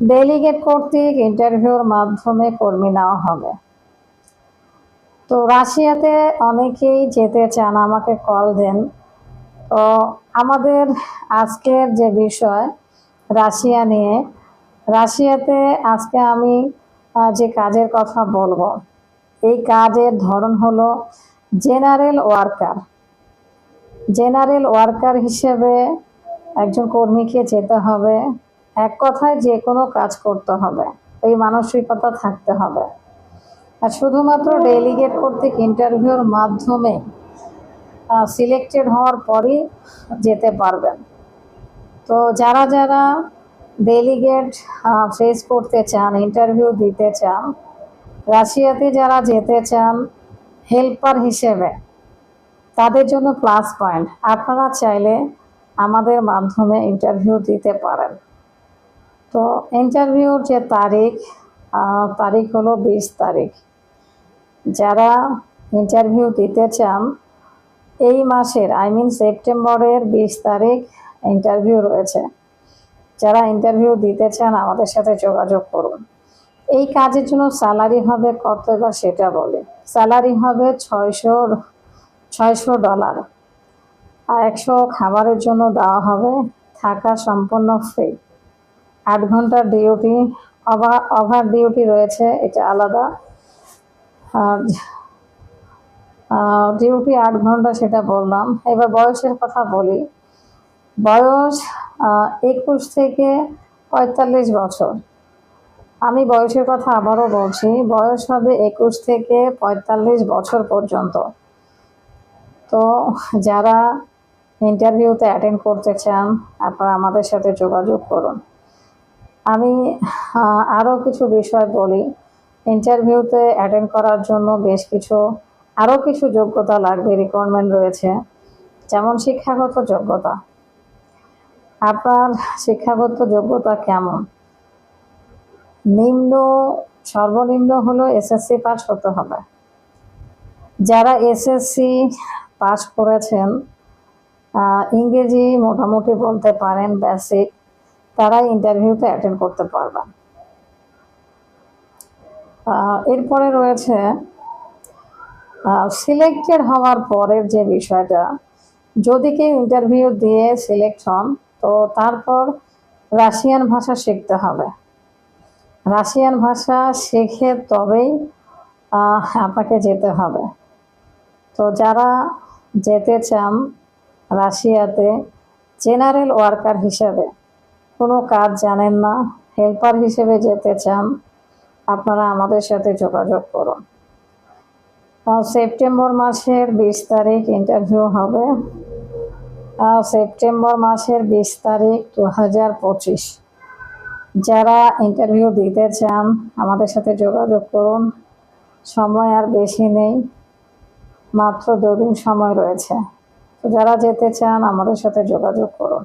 Delegate কর্তৃক ইন্টারভিউর মাধ্যমে কর্মী নেওয়া হবে। তো রাশিয়াতে অনেকেই যেতে চান, আমাকে কল দেন। তো আমাদের আজকের যে বিষয়, রাশিয়া নিয়ে, রাশিয়াতে আজকে আমি যে কাজের কথা বলব, এই কাজের ধরন হলো জেনারেল ওয়ার্কার। জেনারেল ওয়ার্কার হিসেবে একজন কর্মীকে যেতে হবে এক কথায় যে কোনো কাজ করতে হবে, এই মানসিকতা থাকতে হবে। আর শুধুমাত্র ডেলিগেট কর্তৃক ইন্টারভিউর মাধ্যমে সিলেক্টেড হওয়ার পরই যেতে পারবেন। তো যারা যারা ডেলিগেট ফেস করতে চান ইন্টারভিউ দিতে চান, রাশিয়াতে যারা যেতে চান হেল্পার হিসেবে তাদের জন্য প্লাস পয়েন্ট আপনারা চাইলে আমাদের মাধ্যমে ইন্টারভিউ দিতে পারেন। তো ইন্টারভিউর যে তারিখ তারিখ হলো বিশ তারিখ। যারা ইন্টারভিউ দিতে চান, এই মাসের আই মিন সেপ্টেম্বরের বিশ তারিখ ইন্টারভিউ রয়েছে। যারা ইন্টারভিউ দিতে চান, আমাদের সাথে যোগাযোগ করুন। এই কাজের জন্য স্যালারি হবে কত এবার সেটা বলে। স্যালারি হবে ছয়শো ছয়শো ডলার আর একশো খাবারের জন্য দেওয়া হবে, থাকা সম্পূর্ণ ফ্রি আট ঘণ্টার ডিউটি ওভার ওভার ডিউটি রয়েছে, এটা আলাদা। আর ডিউটি আট ঘণ্টা সেটা বললাম। এবার বয়সের কথা বলি। বয়স একুশ থেকে পঁয়তাল্লিশ বছর। আমি বয়সের কথা আবারও বলছি, বয়স হবে একুশ থেকে পঁয়তাল্লিশ বছর পর্যন্ত। তো যারা ইন্টারভিউতে অ্যাটেন্ড করতে চান, আপনারা আমাদের সাথে যোগাযোগ করুন। আমি আরও কিছু বিষয় বলি। ইন্টারভিউতে অ্যাটেন্ড করার জন্য বেশ কিছু আরও কিছু যোগ্যতা লাগবে রিকোয়ারমেন্ট রয়েছে। যেমন শিক্ষাগত যোগ্যতা। আপনার শিক্ষাগত যোগ্যতা কেমন? নিম্ন, সর্বনিম্ন হলো এসএসসি পাস হতে হবে। যারা এসএসসি পাস করেছেন ইংরেজি মোটামুটি বলতে পারেন বেসিক তারা ইন্টারভিউতে অ্যাটেন্ড করতে পারবেন এরপরে রয়েছে সিলেক্টেড হওয়ার পরের যে বিষয়টা, যদি কেউ ইন্টারভিউ দিয়ে সিলেক্ট হন, তো তারপর রাশিয়ান ভাষা শিখতে হবে। রাশিয়ান ভাষা শিখে তবেই আপনাকে যেতে হবে। তো যারা যেতে চান রাশিয়াতে জেনারেল ওয়ার্কার হিসেবে কোনো কাজ জানেন না হেল্পার হিসেবে যেতে চান, আপনারা আমাদের সাথে যোগাযোগ করুন। সেপ্টেম্বর মাসের বিশ তারিখ ইন্টারভিউ হবে। সেপ্টেম্বর মাসের বিশ তারিখ দু হাজার পঁচিশ। যারা ইন্টারভিউ দিতে চান, আমাদের সাথে যোগাযোগ করুন। সময় আর বেশি নেই, মাত্র দুদিন সময় রয়েছে। তো যারা যেতে চান, আমাদের সাথে যোগাযোগ করুন।